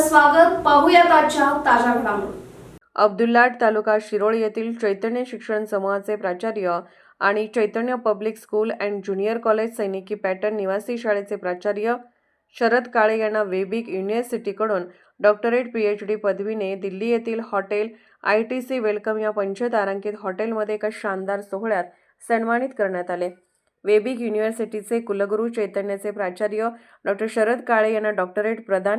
स्वागत. पाहूयात आजच्या ताज्या घडामोडी. अब्दुल्लाट तालुका शिरोळ येथील चैतन्य शिक्षण समूहाचे प्राचार्य आणि Chaitanya public school and junior college सैनिकी पॅटर्न निवासी शाळेचे प्राचार्य शरद काळे यांना वेबिक युनिव्हर्सिटीकडून डॉक्टरेट पी एच डी पदवीने दिल्ली येथील hotel I T C welcome या पंचतारांकित हॉटेलमध्ये एका शानदार सोहळ्यात सन्मानित करण्यात आले. वेबिक युनिव्हर्सिटीचे कुलगुरू चैतन्याचे प्राचार्य डॉक्टर शरद काळे यांना डॉक्टरेट प्रदान.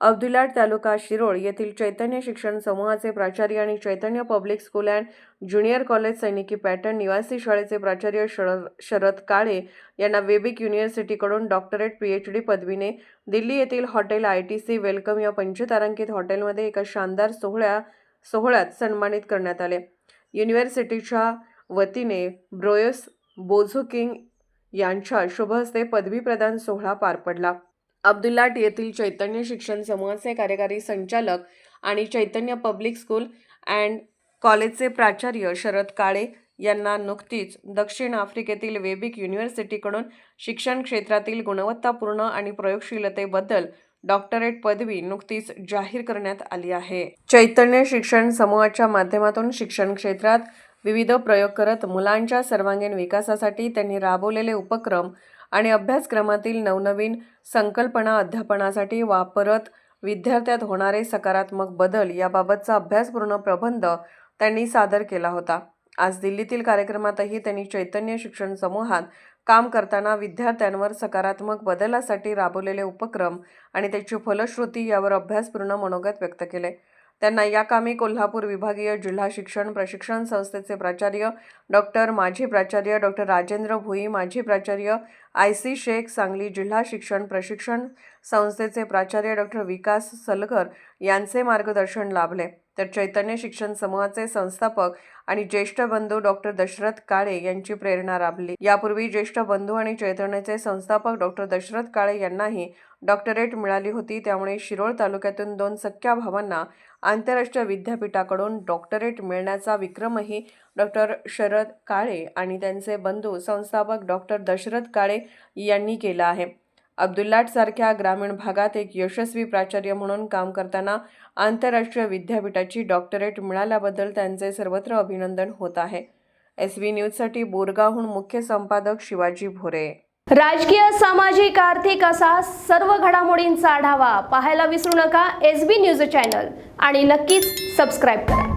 अब्दुलाट तालुका शिरोळ येथील चैतन्य शिक्षण समूहाचे प्राचार्य आणि Chaitanya public school and junior college सैनिकी पॅटर्न निवासी शाळेचे प्राचार्य शरद शरद काळे यांना वेबिक युनिव्हर्सिटीकडून डॉक्टरेट पीएच डी पदवीने दिल्ली येथील hotel I T C welcome या पंचतारांकित हॉटेलमध्ये एका शानदार सोहळ्या सोहळ्यात सन्मानित करण्यात आले. युनिव्हर्सिटीच्या वतीने ब्रोयस बोझोकिंग यांच्या शुभहस्ते पदवी प्रदान सोहळा पार पडला. अब्दुल्लाट येथील चैतन्य शिक्षण समूहाचे कार्यकारी संचालक आणि चैतन्य पब्लिक स्कूल अँड कॉलेजचे प्राचार्य शरद काळे यांना नुकतीच दक्षिण आफ्रिकेतील वेबिक युनिव्हर्सिटीकडून शिक्षण क्षेत्रातील गुणवत्तापूर्ण आणि प्रयोगशीलतेबद्दल डॉक्टरेट पदवी नुकतीच जाहीर करण्यात आली आहे. चैतन्य शिक्षण समूहाच्या माध्यमातून शिक्षण क्षेत्रात विविध प्रयोग करत मुलांच्या सर्वांगीण विकासासाठी त्यांनी राबवलेले उपक्रम आणि अभ्यासक्रमातील नवनवीन संकल्पना अध्यापनासाठी वापरत विद्यार्थ्यात होणारे सकारात्मक बदल याबाबतचा अभ्यासपूर्ण प्रबंध त्यांनी सादर केला होता. आज दिल्लीतील कार्यक्रमातही त्यांनी चैतन्य शिक्षण समूहात काम करताना विद्यार्थ्यांवर सकारात्मक बदलासाठी राबवलेले उपक्रम आणि त्याची फलश्रुती यावर अभ्यासपूर्ण मनोगत व्यक्त केले. त्यांना या कामी कोल्हापूर विभागीय जिल्हा शिक्षण प्रशिक्षण संस्थेचे प्राचार्य डॉक्टर माजी प्राचार्य डॉक्टर राजेंद्र भुई माजी प्राचार्य आय सी शेख सांगली जिल्हा शिक्षण प्रशिक्षण संस्थेचे प्राचार्य डॉक्टर विकास सलकर यांचे मार्गदर्शन लाभले. तर चैतन्य शिक्षण समूहाचे संस्थापक आणि ज्येष्ठ बंधू डॉक्टर दशरथ काळे यांची प्रेरणा लाभली यापूर्वी ज्येष्ठ बंधू आणि चैतन्याचे संस्थापक डॉक्टर दशरथ काळे यांनाही डॉक्टरेट मिळाली होती. त्यामुळे शिरोळ तालुक्यातून दोन सख्या भावांना आंतरराष्ट्रीय विद्यापीठाकडून डॉक्टरेट मिळण्याचा विक्रमही डॉक्टर शरद काळे आणि त्यांचे बंधू संस्थापक डॉक्टर दशरथ काळे यांनी केला आहे. अब्दुल्लाटसारख्या ग्रामीण भागात एक यशस्वी प्राचार्य म्हणून काम करताना आंतरराष्ट्रीय विद्यापीठाची डॉक्टरेट मिळाल्याबद्दल त्यांचे सर्वत्र अभिनंदन होत आहे. एस व्ही न्यूजसाठी बोरगावहून मुख्य संपादक शिवाजी भोरे. राजकीय सामाजिक आर्थिक असा सर्व घडामोडींचा आढावा पाहायला विसरू नका एस बी न्यूज चॅनल आणि नक्कीच सबस्क्राईब करा.